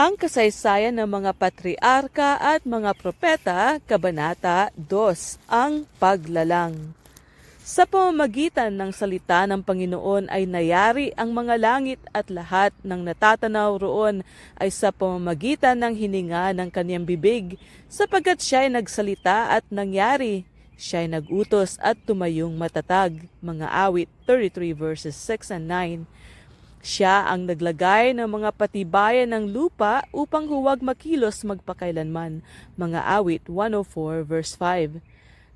Ang kasaysayan ng mga patriarka at mga propeta, Kabanata 2, ang paglalang. Sa pamamagitan ng salita ng Panginoon ay nayari ang mga langit at lahat ng natatanaw roon ay sa pamamagitan ng hininga ng kanyang bibig, sapagkat siya ay nagsalita at nangyari. Siya ay nagutos at tumayong matatag. Mga awit 33 verses 6 and 9. Siya ang naglagay ng mga patibayan ng lupa upang huwag makilos magpakailanman. Mga awit 104 verse 5.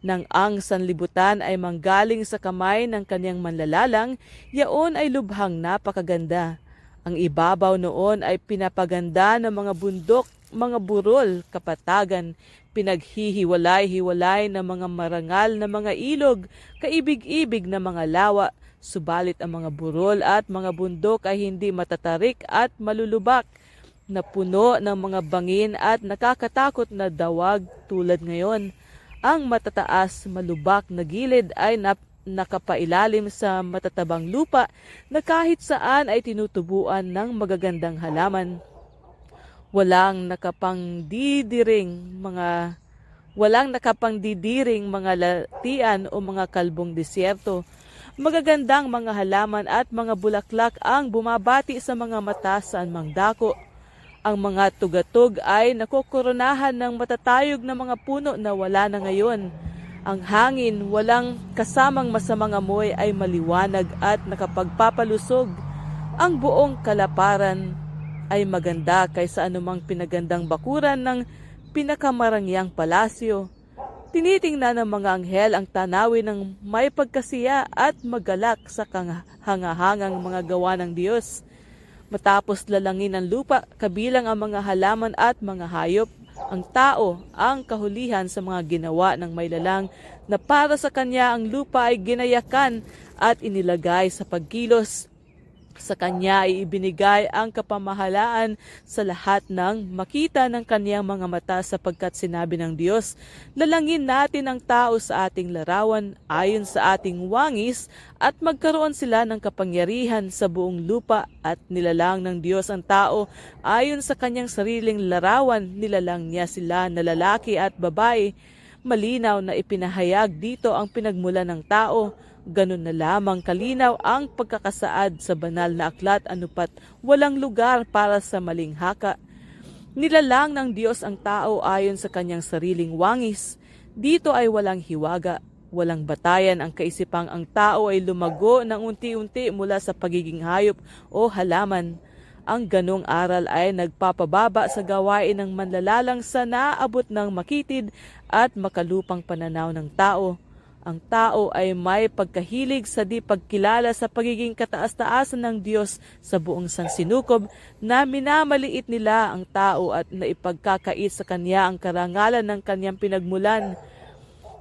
Nang ang sanlibutan ay manggaling sa kamay ng kanyang manlalalang, yaon ay lubhang napakaganda. Ang ibabaw noon ay pinapaganda ng mga bundok, mga burol, kapatagan, pinaghihiwalay-hiwalay ng mga marangal na mga ilog, kaibig-ibig na mga lawa, subalit ang mga burol at mga bundok ay hindi matatarik at malulubak, na puno ng mga bangin at nakakatakot na dawag tulad ngayon. Ang matataas, malubak na gilid ay nap nakapailalim sa matatabang lupa na kahit saan ay tinutubuan ng magagandang halaman. Walang nakapangdidiring mga walang nakapangdidiring mga latian o mga kalbong disyerto. Magagandang mga halaman at mga bulaklak ang bumabati sa mga mata sa anumang dako. Ang mga tugatog ay nakokoronahan ng matatayog na mga puno na wala na ngayon. Ang hangin, walang kasamang masamang amoy ay maliwanag at nakapagpapalusog. Ang buong kalaparan ay maganda kaysa anumang pinagandang bakuran ng pinakamarangyang palasyo. Tinitingnan ng mga anghel ang tanawin ng may pagkasiya at magalak sa hangahangang mga gawa ng Diyos. Matapos lalangin ang lupa, kabilang ang mga halaman at mga hayop, ang tao ang kahulihan sa mga ginawa ng may lalang na para sa kanya ang lupa ay ginayakan at inilagay sa pagkilos. Sa kanya ay ibinigay ang kapamahalaan sa lahat ng makita ng kaniyang mga mata sapagkat sinabi ng Diyos, Lalangin natin ang tao sa ating larawan ayon sa ating wangis at magkaroon sila ng kapangyarihan sa buong lupa at nilalang ng Diyos ang tao ayon sa kanyang sariling larawan, nilalang niya sila na lalaki at babae. Malinaw na ipinahayag dito ang pinagmula ng tao Ganun na lamang kalinaw ang pagkakasaad sa banal na aklat anupat walang lugar para sa maling haka. Nilalang ng Diyos ang tao ayon sa kanyang sariling wangis. Dito ay walang hiwaga, walang batayan ang kaisipang ang tao ay lumago ng unti-unti mula sa pagiging hayop o halaman. Ang ganong aral ay nagpapababa sa gawain ng manlalalang sa naabot ng makitid at makalupang pananaw ng tao. Ang tao ay may pagkahilig sa di pagkilala sa pagiging kataas-taasan ng Diyos sa buong sansinukob na minamaliit nila ang tao at naipagkakait sa kanya ang karangalan ng kanyang pinagmulan.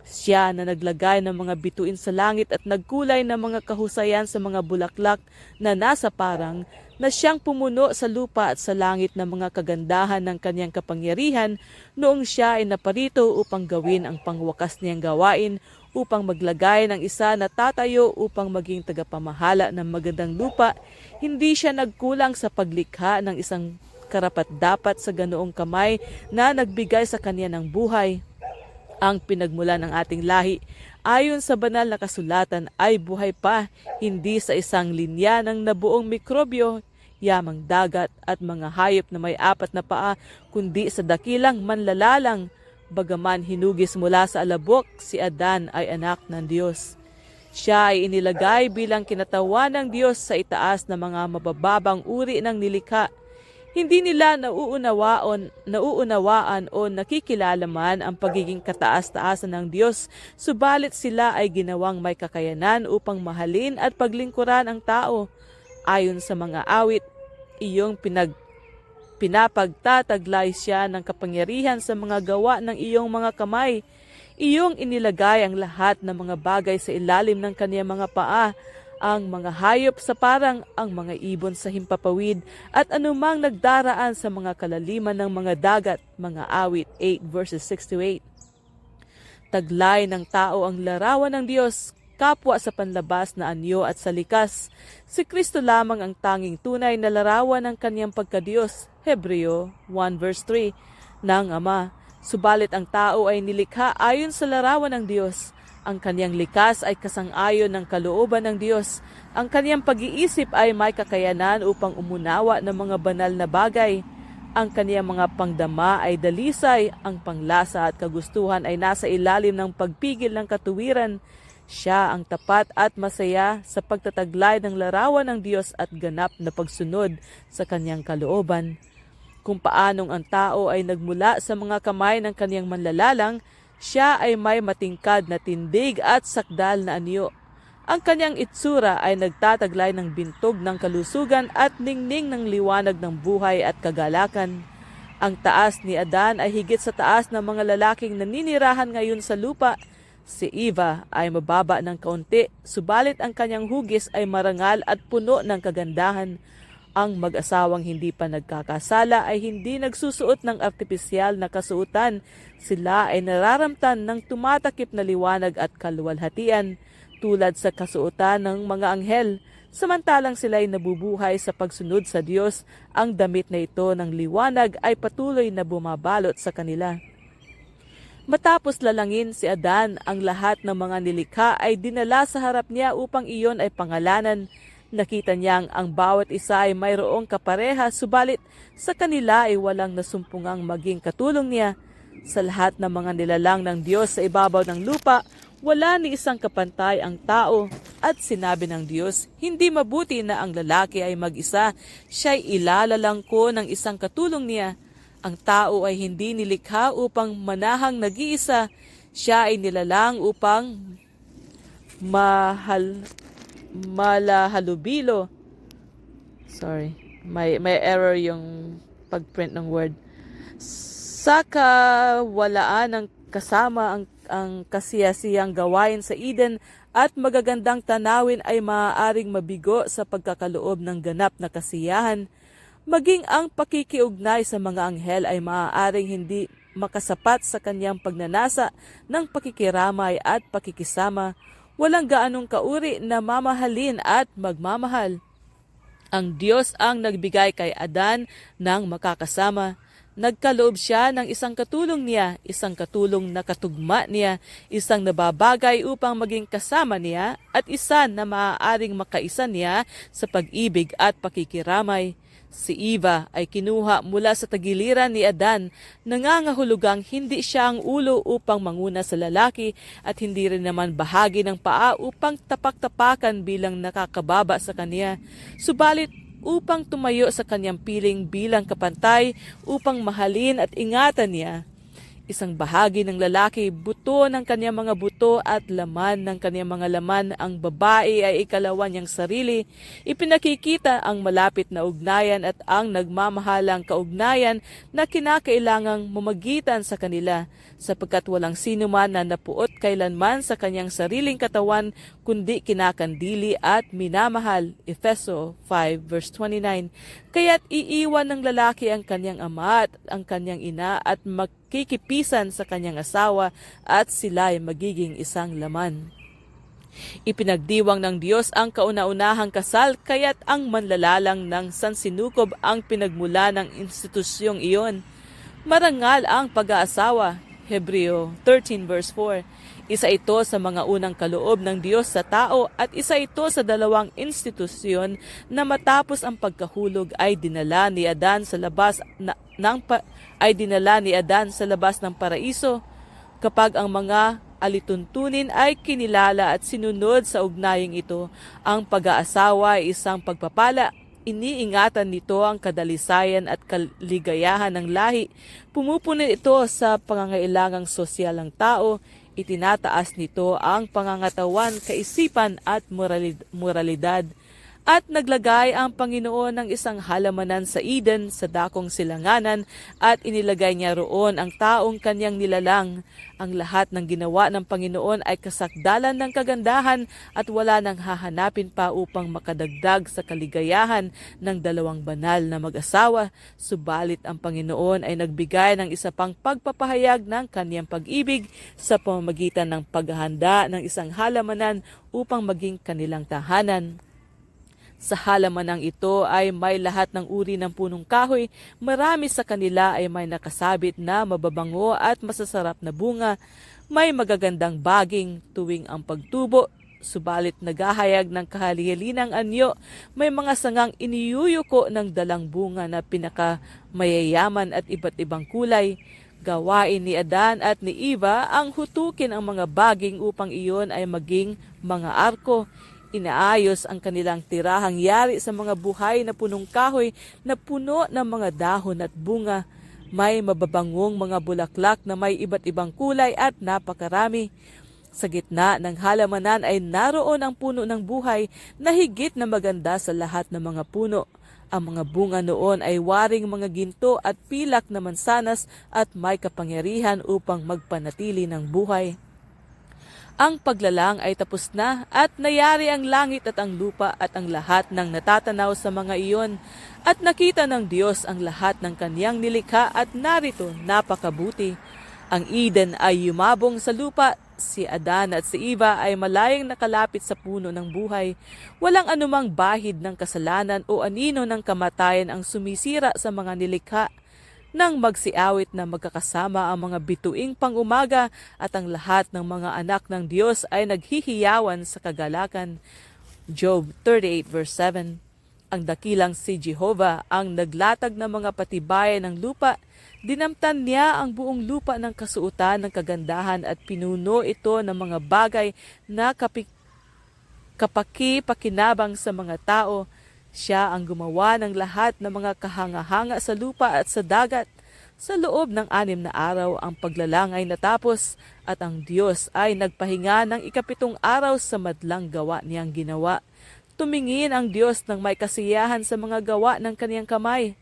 Siya na naglagay ng mga bituin sa langit at nagkulay ng mga kahusayan sa mga bulaklak na nasa parang na siyang pumuno sa lupa at sa langit ng mga kagandahan ng kanyang kapangyarihan noong siya ay naparito upang gawin ang pangwakas niyang gawain upang maglagay ng isa na tatayo upang maging tagapamahala ng magandang lupa, hindi siya nagkulang sa paglikha ng isang karapat-dapat sa ganoong kamay na nagbigay sa kanya ng buhay. Ang pinagmula ng ating lahi ayon sa banal na kasulatan ay buhay pa, hindi sa isang linya ng nabuong mikrobyo, yamang dagat at mga hayop na may apat na paa, kundi sa dakilang manlalalang Bagaman hinugis mula sa alabok, si Adan ay anak ng Diyos. Siya ay inilagay bilang kinatawan ng Diyos sa itaas ng mga mabababang uri ng nilikha. Hindi nila nauunawaan, nauunawaan o nakikilala man ang pagiging kataas-taasan ng Diyos, subalit sila ay ginawang may kakayanan upang mahalin at paglingkuran ang tao. Ayon sa mga awit, iyong pinag Pinapagtataglay siya ng kapangyarihan sa mga gawa ng iyong mga kamay. Iyong inilagay ang lahat ng mga bagay sa ilalim ng kaniyang mga paa, ang mga hayop sa parang ang mga ibon sa himpapawid at anumang nagdaraan sa mga kalaliman ng mga dagat, mga awit 8 verses 6 to 8. Taglay ng tao ang larawan ng Diyos, kapwa sa panlabas na anyo at sa likas. Si Kristo lamang ang tanging tunay na larawan ng kanyang pagkadiyos. Hebreo 1 verse 3 ng Ama. Subalit ang tao ay nilikha ayon sa larawan ng Diyos. Ang kanyang likas ay kasang-ayon ng kalooban ng Diyos. Ang kanyang pag-iisip ay may kakayanan upang umunawa ng mga banal na bagay. Ang kaniyang mga pangdama ay dalisay, ang panglasa at kagustuhan ay nasa ilalim ng pagpigil ng katuwiran. Siya ang tapat at masaya sa pagtataglay ng larawan ng Diyos at ganap na pagsunod sa kanyang kalooban. Kung paanong ang tao ay nagmula sa mga kamay ng kaniyang manlalalang, siya ay may matingkad na tindig at sakdal na anyo. Ang kanyang itsura ay nagtataglay ng bintog ng kalusugan at ningning ng liwanag ng buhay at kagalakan. Ang taas ni Adan ay higit sa taas ng mga lalaking naninirahan ngayon sa lupa. Si Eva ay mababa ng kaunti, subalit ang kanyang hugis ay marangal at puno ng kagandahan. Ang mag-asawang hindi pa nagkakasala ay hindi nagsusuot ng artipisyal na kasuotan. Sila ay nararamtan ng tumatakip na liwanag at kaluwalhatian tulad sa kasuotan ng mga anghel. Samantalang sila ay nabubuhay sa pagsunod sa Diyos, ang damit na ito ng liwanag ay patuloy na bumabalot sa kanila. Matapos lalangin si Adan, ang lahat ng mga nilikha ay dinala sa harap niya upang iyon ay pangalanan. Nakita niyang ang bawat isa ay mayroong kapareha, subalit sa kanila ay walang nasumpungang maging katulong niya. Sa lahat ng mga nilalang ng Diyos sa ibabaw ng lupa, wala ni isang kapantay ang tao. At sinabi ng Diyos, hindi mabuti na ang lalaki ay mag-isa, siya'y ilalalang ko ng isang katulong niya. Ang tao ay hindi nilikha upang manahang nag-iisa, siya ay nilalang upang mahal malahalubilo. Sorry, may may error yung pagprint ng word. Sa kawalaan ng kasama ang ang kasiyasiyang gawain sa Eden at magagandang tanawin ay maaaring mabigo sa pagkakaloob ng ganap na kasiyahan. Maging ang pakikiugnay sa mga anghel ay maaaring hindi makasapat sa kanyang pagnanasa ng pakikiramay at pakikisama. Walang gaanong kauri na mamahalin at magmamahal. Ang Diyos ang nagbigay kay Adan ng makakasama. Nagkaloob siya ng isang katulong niya, isang katulong na katugma niya, isang nababagay upang maging kasama niya, at isa na maaaring makaisa niya sa pag-ibig at pakikiramay. Si Eva ay kinuha mula sa tagiliran ni Adan, nangangahulugang hindi siya ang ulo upang manguna sa lalaki at hindi rin naman bahagi ng paa upang tapak-tapakan bilang nakakababa sa kanya. Subalit upang tumayo sa kanyang piling bilang kapantay upang mahalin at ingatan niya. Isang bahagi ng lalaki, buto ng kanyang mga buto at laman ng kanyang mga laman, ang babae ay ikalawan niyang sarili. Ipinakikita ang malapit na ugnayan at ang nagmamahalang kaugnayan na kinakailangang mamagitan sa kanila, sapagkat walang sino man na napuot kailanman sa kanyang sariling katawan, kundi kinakandili at minamahal. Efeso 5 verse 29. Kaya't iiwan ng lalaki ang kanyang ama at ang kanyang ina at magkikipisan sa kanyang asawa at sila ay magiging isang laman. Ipinagdiwang ng Diyos ang kauna-unahang kasal kaya't ang manlalalang ng sansinukob ang pinagmula ng institusyong iyon. Marangal ang pag-aasawa, Hebreo 13 verse 4. Isa ito sa mga unang kaloob ng Diyos sa tao at isa ito sa dalawang institusyon na matapos ang pagkahulog ay dinala ni Adan sa labas na, ng pa, ay dinala ni Adan sa labas ng paraiso kapag ang mga alituntunin ay kinilala at sinunod sa ugnaying ito. Ang pag-aasawa ay isang pagpapala iniingatan nito ang kadalisayan at kaligayahan ng lahi. Pumupunin ito sa pangangailangang sosyal ng tao, itinataas nito ang pangangatawan, kaisipan at moralid- moralidad. At naglagay ang Panginoon ng isang halamanan sa Eden sa dakong silanganan at inilagay niya roon ang taong kanyang nilalang. Ang lahat ng ginawa ng Panginoon ay kasakdalan ng kagandahan at wala nang hahanapin pa upang makadagdag sa kaligayahan ng dalawang banal na mag-asawa. Subalit ang Panginoon ay nagbigay ng isa pang pagpapahayag ng kanyang pag-ibig sa pamamagitan ng paghahanda ng isang halamanan upang maging kanilang tahanan. Sa halamanang ito ay may lahat ng uri ng punong kahoy, marami sa kanila ay may nakasabit na mababango at masasarap na bunga, may magagandang baging tuwing ang pagtubo, subalit naghahayag ng kahalihalinang anyo, may mga sangang iniyuyuko ng dalang bunga na pinakamayayaman at iba't ibang kulay. Gawain ni Adan at ni Eva ang hutukin ang mga baging upang iyon ay maging mga arko. Inaayos ang kanilang tirahang yari sa mga buhay na punong kahoy na puno ng mga dahon at bunga. May mababangong mga bulaklak na may iba't ibang kulay at napakarami. Sa gitna ng halamanan ay naroon ang puno ng buhay na higit na maganda sa lahat ng mga puno. Ang mga bunga noon ay waring mga ginto at pilak na mansanas at may kapangyarihan upang magpanatili ng buhay. Ang paglalang ay tapos na at nayari ang langit at ang lupa at ang lahat ng natatanaw sa mga iyon. At nakita ng Diyos ang lahat ng kaniyang nilikha at narito napakabuti. Ang Eden ay yumabong sa lupa, si Adan at si Eva ay malayang nakalapit sa puno ng buhay. Walang anumang bahid ng kasalanan o anino ng kamatayan ang sumisira sa mga nilikha nang magsiawit na magkakasama ang mga bituing pangumaga at ang lahat ng mga anak ng Diyos ay naghihiyawan sa kagalakan. Job 38 verse 7 Ang dakilang si Jehovah ang naglatag ng mga patibayan ng lupa. Dinamtan niya ang buong lupa ng kasuotan ng kagandahan at pinuno ito ng mga bagay na kapik kapaki-pakinabang sa mga tao. Siya ang gumawa ng lahat ng mga kahanga-hanga sa lupa at sa dagat. Sa loob ng anim na araw, ang paglalang ay natapos at ang Diyos ay nagpahinga ng ikapitong araw sa madlang gawa niyang ginawa. Tumingin ang Diyos ng may kasiyahan sa mga gawa ng kaniyang kamay.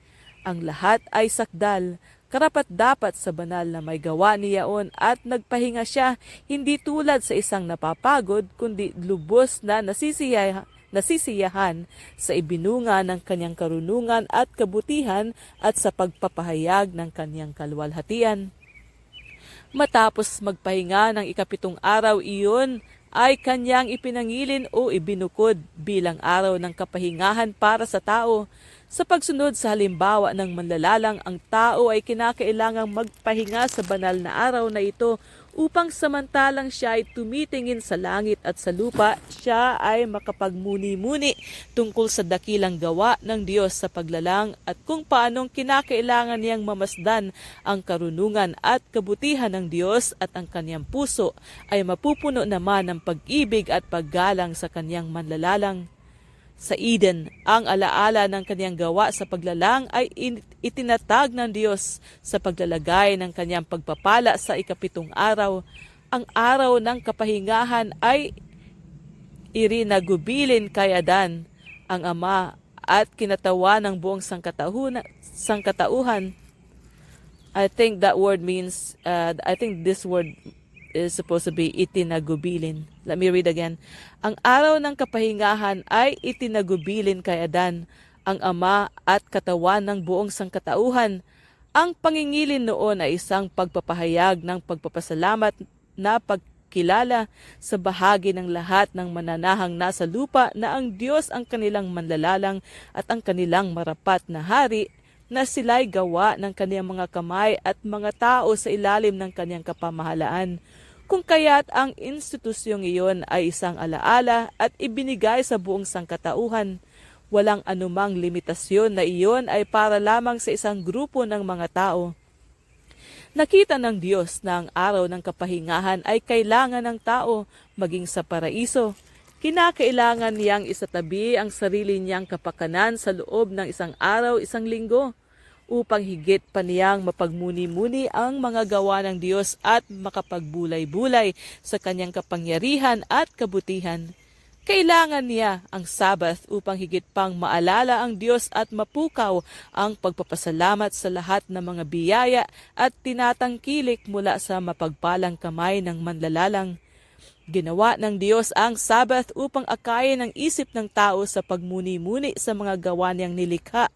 Ang lahat ay sakdal, karapat dapat sa banal na may gawa niyaon at nagpahinga siya hindi tulad sa isang napapagod kundi lubos na nasisiyahan nasisiyahan sa ibinunga ng kanyang karunungan at kabutihan at sa pagpapahayag ng kanyang kalwalhatian. Matapos magpahinga ng ikapitong araw iyon, ay kanyang ipinangilin o ibinukod bilang araw ng kapahingahan para sa tao. Sa pagsunod sa halimbawa ng manlalalang, ang tao ay kinakailangang magpahinga sa banal na araw na ito upang samantalang siya ay tumitingin sa langit at sa lupa, siya ay makapagmuni-muni tungkol sa dakilang gawa ng Diyos sa paglalang at kung paanong kinakailangan niyang mamasdan ang karunungan at kabutihan ng Diyos at ang kaniyang puso ay mapupuno naman ng pag-ibig at paggalang sa kaniyang manlalalang. Sa Eden, ang alaala ng kaniyang gawa sa paglalang ay itinatag ng Diyos sa paglalagay ng kaniyang pagpapala sa ikapitong araw. Ang araw ng kapahingahan ay irinagubilin kay Adan, ang ama at kinatawa ng buong sangkatauhan. sangkatauhan. I think that word means, uh, I think this word is supposed to be itinagubilin. Let me read again. Ang araw ng kapahingahan ay itinagubilin kay Adan, ang ama at katawan ng buong sangkatauhan. Ang pangingilin noon ay isang pagpapahayag ng pagpapasalamat na pagkilala sa bahagi ng lahat ng mananahang nasa lupa na ang Diyos ang kanilang manlalalang at ang kanilang marapat na hari na sila'y gawa ng kaniyang mga kamay at mga tao sa ilalim ng kaniyang kapamahalaan. Kung kaya't ang institusyong iyon ay isang alaala at ibinigay sa buong sangkatauhan, walang anumang limitasyon na iyon ay para lamang sa isang grupo ng mga tao. Nakita ng Diyos na ang araw ng kapahingahan ay kailangan ng tao maging sa paraiso. Kinakailangan niyang isatabi ang sarili niyang kapakanan sa loob ng isang araw, isang linggo upang higit pa niyang mapagmuni-muni ang mga gawa ng Diyos at makapagbulay-bulay sa kanyang kapangyarihan at kabutihan. Kailangan niya ang Sabbath upang higit pang maalala ang Diyos at mapukaw ang pagpapasalamat sa lahat ng mga biyaya at tinatangkilik mula sa mapagpalang kamay ng manlalalang. Ginawa ng Diyos ang Sabbath upang akayin ang isip ng tao sa pagmuni-muni sa mga gawa niyang nilikha.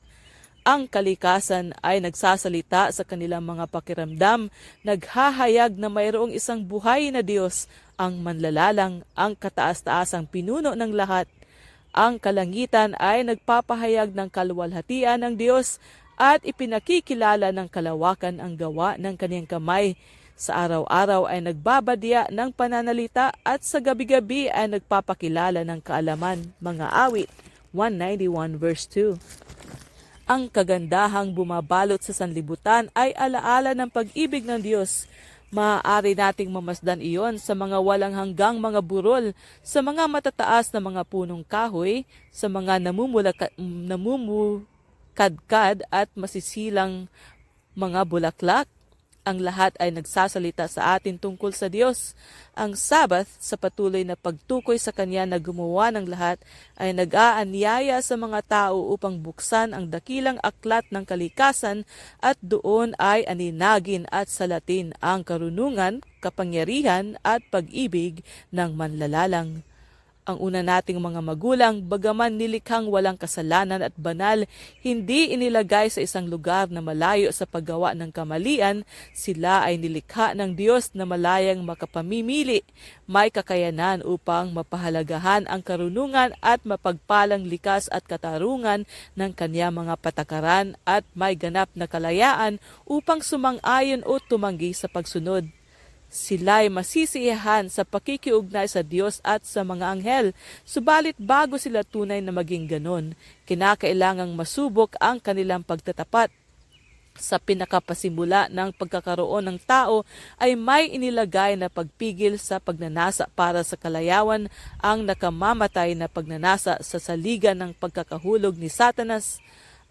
Ang kalikasan ay nagsasalita sa kanilang mga pakiramdam, naghahayag na mayroong isang buhay na Diyos, ang manlalalang, ang kataas-taasang pinuno ng lahat. Ang kalangitan ay nagpapahayag ng kaluwalhatian ng Diyos at ipinakikilala ng kalawakan ang gawa ng kaniyang kamay. Sa araw-araw ay nagbabadya ng pananalita at sa gabi-gabi ay nagpapakilala ng kaalaman. Mga awit 191 verse 2 ang kagandahang bumabalot sa sanlibutan ay alaala ng pag-ibig ng Diyos. Maaari nating mamasdan iyon sa mga walang hanggang mga burol, sa mga matataas na mga punong kahoy, sa mga namumulaka, namumukadkad at masisilang mga bulaklak. Ang lahat ay nagsasalita sa atin tungkol sa Diyos. Ang Sabbath sa patuloy na pagtukoy sa Kanya na gumawa ng lahat ay nag-aanyaya sa mga tao upang buksan ang dakilang aklat ng kalikasan at doon ay aninagin at salatin ang karunungan, kapangyarihan at pag-ibig ng manlalalang. Ang una nating mga magulang, bagaman nilikhang walang kasalanan at banal, hindi inilagay sa isang lugar na malayo sa paggawa ng kamalian, sila ay nilikha ng Diyos na malayang makapamimili, may kakayanan upang mapahalagahan ang karunungan at mapagpalang likas at katarungan ng kanya mga patakaran at may ganap na kalayaan upang sumang-ayon o tumanggi sa pagsunod sila'y masisiyahan sa pakikiugnay sa Diyos at sa mga anghel. Subalit bago sila tunay na maging ganon, kinakailangang masubok ang kanilang pagtatapat. Sa pinakapasimula ng pagkakaroon ng tao ay may inilagay na pagpigil sa pagnanasa para sa kalayawan ang nakamamatay na pagnanasa sa saligan ng pagkakahulog ni Satanas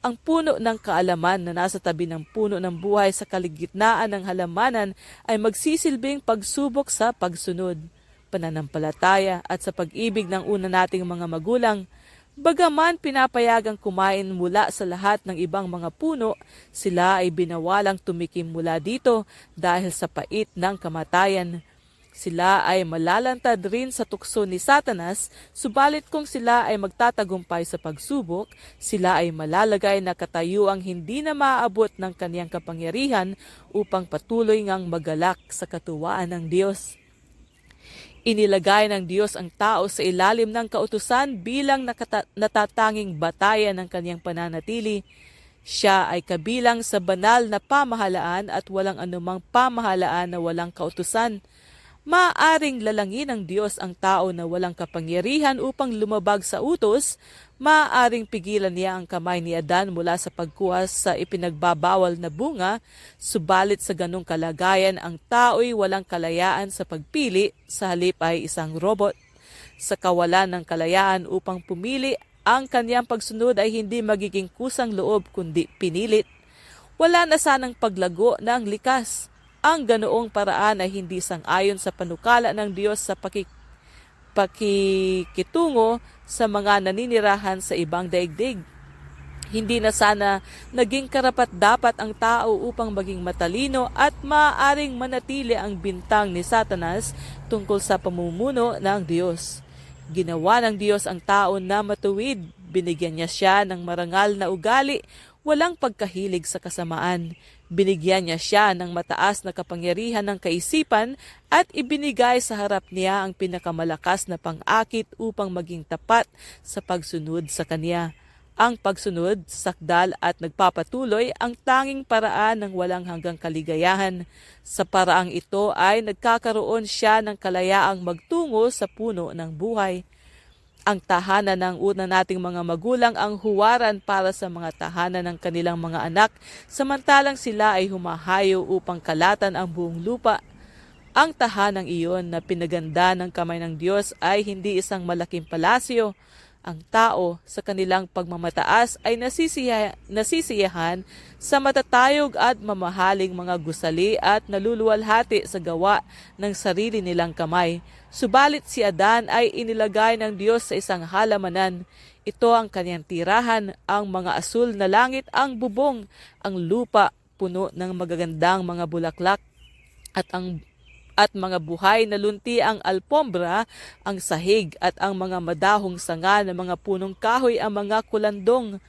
ang puno ng kaalaman na nasa tabi ng puno ng buhay sa kaligitnaan ng halamanan ay magsisilbing pagsubok sa pagsunod, pananampalataya at sa pag-ibig ng una nating mga magulang. Bagaman pinapayagang kumain mula sa lahat ng ibang mga puno, sila ay binawalang tumikim mula dito dahil sa pait ng kamatayan. Sila ay malalantad rin sa tukso ni Satanas, subalit kung sila ay magtatagumpay sa pagsubok, sila ay malalagay na katayuang hindi na maaabot ng kaniyang kapangyarihan upang patuloy ngang magalak sa katuwaan ng Diyos. Inilagay ng Diyos ang tao sa ilalim ng kautusan bilang natatanging batayan ng kaniyang pananatili. Siya ay kabilang sa banal na pamahalaan at walang anumang pamahalaan na walang kautusan. Maaring lalangin ng Diyos ang tao na walang kapangyarihan upang lumabag sa utos, maaring pigilan niya ang kamay ni Adan mula sa pagkuha sa ipinagbabawal na bunga, subalit sa ganong kalagayan ang tao'y walang kalayaan sa pagpili, sa halip ay isang robot. Sa kawalan ng kalayaan upang pumili, ang kanyang pagsunod ay hindi magiging kusang loob kundi pinilit. Wala na sanang paglago ng likas ang ganoong paraan ay hindi sang-ayon sa panukala ng Diyos sa pakik pakikitungo sa mga naninirahan sa ibang daigdig. Hindi na sana naging karapat dapat ang tao upang maging matalino at maaaring manatili ang bintang ni Satanas tungkol sa pamumuno ng Diyos. Ginawa ng Diyos ang tao na matuwid, binigyan niya siya ng marangal na ugali, walang pagkahilig sa kasamaan. Binigyan niya siya ng mataas na kapangyarihan ng kaisipan at ibinigay sa harap niya ang pinakamalakas na pang-akit upang maging tapat sa pagsunod sa kanya. Ang pagsunod, sakdal at nagpapatuloy ang tanging paraan ng walang hanggang kaligayahan. Sa paraang ito ay nagkakaroon siya ng kalayaang magtungo sa puno ng buhay. Ang tahanan ng una nating mga magulang ang huwaran para sa mga tahanan ng kanilang mga anak, samantalang sila ay humahayo upang kalatan ang buong lupa. Ang tahanang iyon na pinaganda ng kamay ng Diyos ay hindi isang malaking palasyo. Ang tao sa kanilang pagmamataas ay nasisiya, nasisiyahan sa matatayog at mamahaling mga gusali at naluluwalhati sa gawa ng sarili nilang kamay. Subalit si Adan ay inilagay ng Diyos sa isang halamanan. Ito ang kanyang tirahan, ang mga asul na langit, ang bubong, ang lupa, puno ng magagandang mga bulaklak at ang at mga buhay na lunti ang alpombra, ang sahig at ang mga madahong sanga ng mga punong kahoy ang mga kulandong.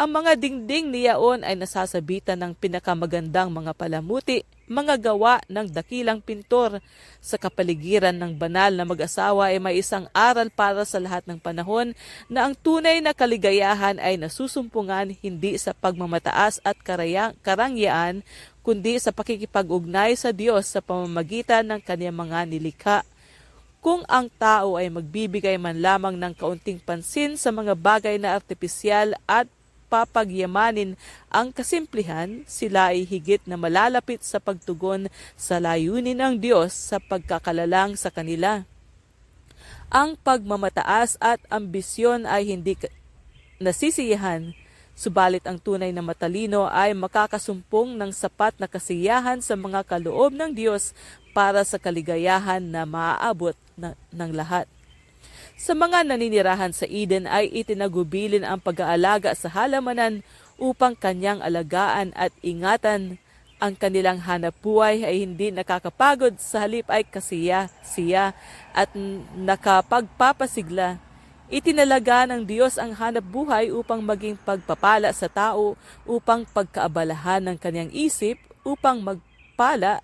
Ang mga dingding niyaon ay nasasabitan ng pinakamagandang mga palamuti, mga gawa ng dakilang pintor. Sa kapaligiran ng banal na mag-asawa ay may isang aral para sa lahat ng panahon na ang tunay na kaligayahan ay nasusumpungan hindi sa pagmamataas at karaya, karangyaan, kundi sa pakikipag-ugnay sa Diyos sa pamamagitan ng kanyang mga nilikha. Kung ang tao ay magbibigay man lamang ng kaunting pansin sa mga bagay na artipisyal at papagyamanin ang kasimplihan, sila ay higit na malalapit sa pagtugon sa layunin ng Diyos sa pagkakalalang sa kanila. Ang pagmamataas at ambisyon ay hindi nasisiyahan, subalit ang tunay na matalino ay makakasumpong ng sapat na kasiyahan sa mga kaloob ng Diyos para sa kaligayahan na maaabot na, ng lahat. Sa mga naninirahan sa Eden ay itinagubilin ang pag-aalaga sa halamanan upang kanyang alagaan at ingatan. Ang kanilang hanap buhay ay hindi nakakapagod sa halip ay kasiya, siya at nakapagpapasigla. Itinalaga ng Diyos ang hanap buhay upang maging pagpapala sa tao, upang pagkaabalahan ng kanyang isip, upang magpala,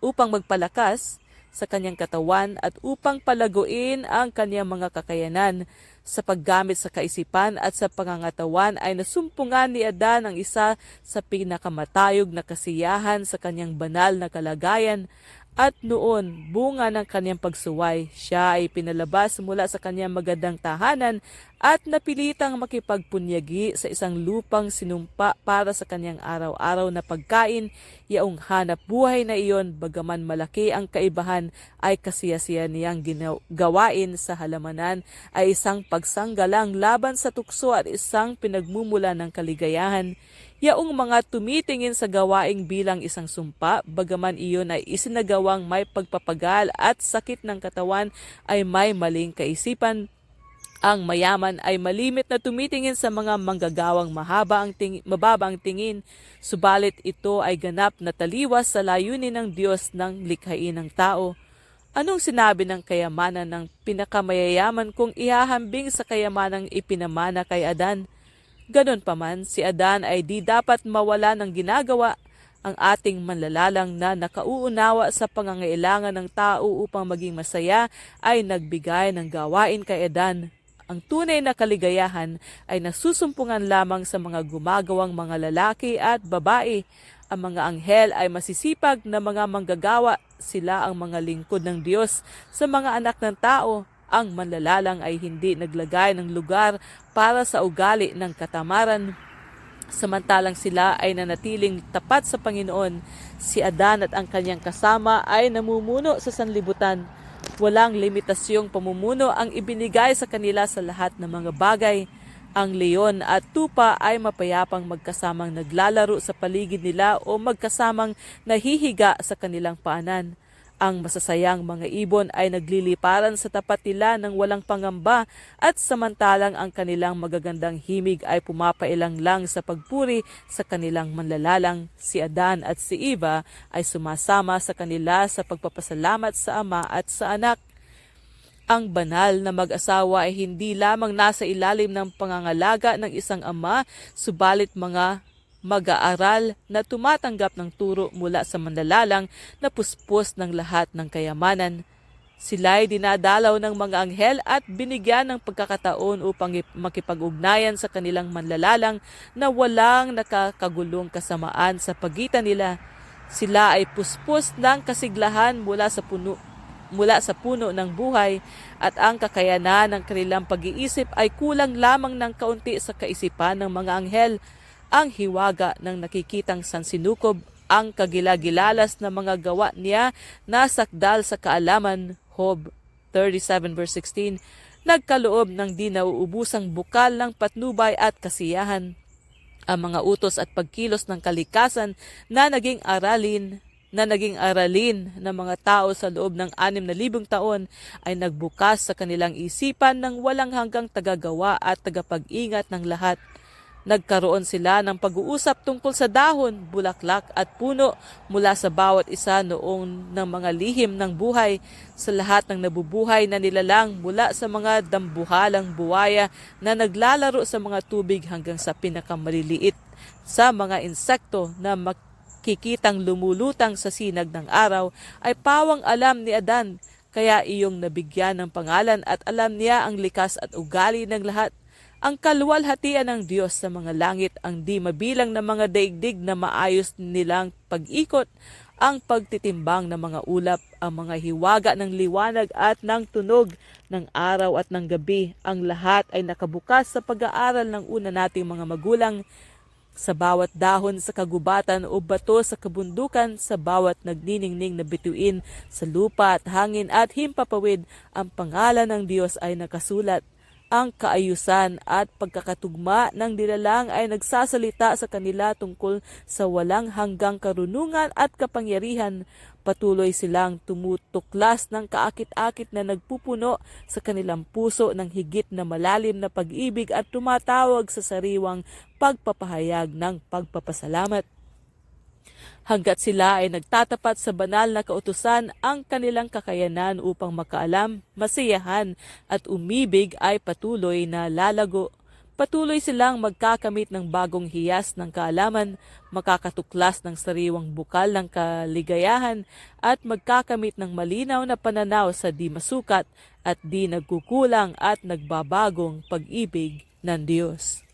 upang magpalakas, sa kanyang katawan at upang palaguin ang kanyang mga kakayanan. Sa paggamit sa kaisipan at sa pangangatawan ay nasumpungan ni Adan ang isa sa pinakamatayog na kasiyahan sa kanyang banal na kalagayan at noon, bunga ng kanyang pagsuway, siya ay pinalabas mula sa kanyang magandang tahanan at napilitang makipagpunyagi sa isang lupang sinumpa para sa kanyang araw-araw na pagkain. Yaong hanap buhay na iyon, bagaman malaki ang kaibahan, ay kasiyasiya niyang gawain sa halamanan ay isang pagsanggalang laban sa tukso at isang pinagmumula ng kaligayahan. Yaong mga tumitingin sa gawaing bilang isang sumpa, bagaman iyon ay isinagawang may pagpapagal at sakit ng katawan ay may maling kaisipan. Ang mayaman ay malimit na tumitingin sa mga manggagawang mahaba ang ting- mababa ang tingin, subalit ito ay ganap na taliwas sa layunin ng Diyos ng likhain ng tao. Anong sinabi ng kayamanan ng pinakamayayaman kung ihahambing sa kayamanang ipinamana kay Adan? Ganon pa man, si Adan ay di dapat mawala ng ginagawa ang ating manlalalang na nakauunawa sa pangangailangan ng tao upang maging masaya ay nagbigay ng gawain kay Adan. Ang tunay na kaligayahan ay nasusumpungan lamang sa mga gumagawang mga lalaki at babae. Ang mga anghel ay masisipag na mga manggagawa, sila ang mga lingkod ng Diyos sa mga anak ng tao ang manlalalang ay hindi naglagay ng lugar para sa ugali ng katamaran. Samantalang sila ay nanatiling tapat sa Panginoon, si Adan at ang kanyang kasama ay namumuno sa sanlibutan. Walang limitasyong pamumuno ang ibinigay sa kanila sa lahat ng mga bagay. Ang leon at tupa ay mapayapang magkasamang naglalaro sa paligid nila o magkasamang nahihiga sa kanilang paanan. Ang masasayang mga ibon ay nagliliparan sa tapat nila ng walang pangamba at samantalang ang kanilang magagandang himig ay pumapailang lang sa pagpuri sa kanilang manlalalang. Si Adan at si Eva ay sumasama sa kanila sa pagpapasalamat sa ama at sa anak. Ang banal na mag-asawa ay hindi lamang nasa ilalim ng pangangalaga ng isang ama, subalit mga mag-aaral na tumatanggap ng turo mula sa manlalalang na puspos ng lahat ng kayamanan. Sila ay dinadalaw ng mga anghel at binigyan ng pagkakataon upang makipag-ugnayan sa kanilang manlalalang na walang nakakagulong kasamaan sa pagitan nila. Sila ay puspos ng kasiglahan mula sa puno mula sa puno ng buhay at ang kakayanan ng kanilang pag-iisip ay kulang lamang ng kaunti sa kaisipan ng mga anghel ang hiwaga ng nakikitang sansinukob, ang kagilagilalas na mga gawa niya na sakdal sa kaalaman, Hob 37 verse 16, nagkaloob ng di nauubusang bukal ng patnubay at kasiyahan. Ang mga utos at pagkilos ng kalikasan na naging aralin na naging aralin ng mga tao sa loob ng anim na libong taon ay nagbukas sa kanilang isipan ng walang hanggang tagagawa at tagapag-ingat ng lahat. Nagkaroon sila ng pag-uusap tungkol sa dahon, bulaklak at puno mula sa bawat isa noong ng mga lihim ng buhay. Sa lahat ng nabubuhay na nilalang mula sa mga dambuhalang buwaya na naglalaro sa mga tubig hanggang sa pinakamaliliit sa mga insekto na makikitang lumulutang sa sinag ng araw ay pawang alam ni Adan. Kaya iyong nabigyan ng pangalan at alam niya ang likas at ugali ng lahat ang kaluwalhatian ng Diyos sa mga langit, ang di mabilang na mga daigdig na maayos nilang pag-ikot, ang pagtitimbang ng mga ulap, ang mga hiwaga ng liwanag at ng tunog ng araw at ng gabi. Ang lahat ay nakabukas sa pag-aaral ng una nating mga magulang sa bawat dahon sa kagubatan o bato sa kabundukan, sa bawat nagniningning na bituin sa lupa at hangin at himpapawid, ang pangalan ng Diyos ay nakasulat ang kaayusan at pagkakatugma ng dilalang ay nagsasalita sa kanila tungkol sa walang hanggang karunungan at kapangyarihan. Patuloy silang tumutuklas ng kaakit-akit na nagpupuno sa kanilang puso ng higit na malalim na pag-ibig at tumatawag sa sariwang pagpapahayag ng pagpapasalamat hanggat sila ay nagtatapat sa banal na kautusan ang kanilang kakayanan upang makaalam, masiyahan at umibig ay patuloy na lalago. Patuloy silang magkakamit ng bagong hiyas ng kaalaman, makakatuklas ng sariwang bukal ng kaligayahan at magkakamit ng malinaw na pananaw sa di masukat at di nagkukulang at nagbabagong pag-ibig ng Diyos.